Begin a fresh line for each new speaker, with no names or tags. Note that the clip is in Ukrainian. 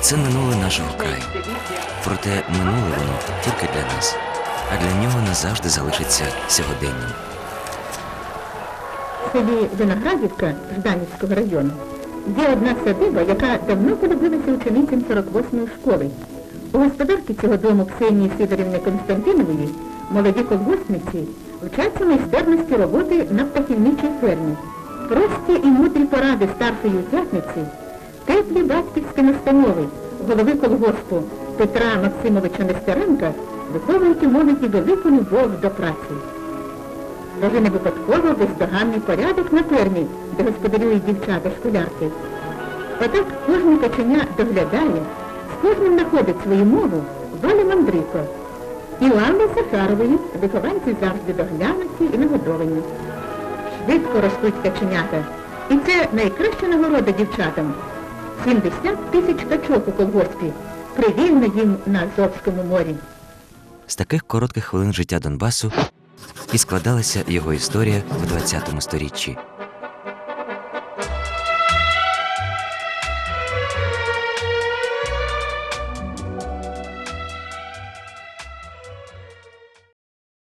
Це минуле нашого краю. Проте минуле воно тільки для нас, а для нього назавжди залишиться сьогоденням.
В селі Виноградівка Жданівського району є одна садиба, яка давно полюбилася ученицям 48-ї школи. У господарки цього дому Ксенії Сидорівни Константинової молоді колгоспниці вчаться майстерності роботи на птахівничій фермі. Прості і мудрі поради старшої п'ятниці, теплі батьківські настанови голови колгоспу Петра Максимовича Нестеренка виховують у молоді велику любов до праці. Даже не випадково бездоганний порядок на фермі, де господарюють дівчата-школярки. Отак кожне каченя доглядає, з кожним знаходить свою мову Валя Мандрико. І Ланди Сахарової, вихованці завжди доглянуті і нагодовані. Швидко ростуть каченята. І це найкраща нагорода дівчатам. 70 тисяч качок у колгоспі. Привільно їм на Азовському морі.
З таких коротких хвилин життя Донбасу і складалася його історія в 20 сторіччі.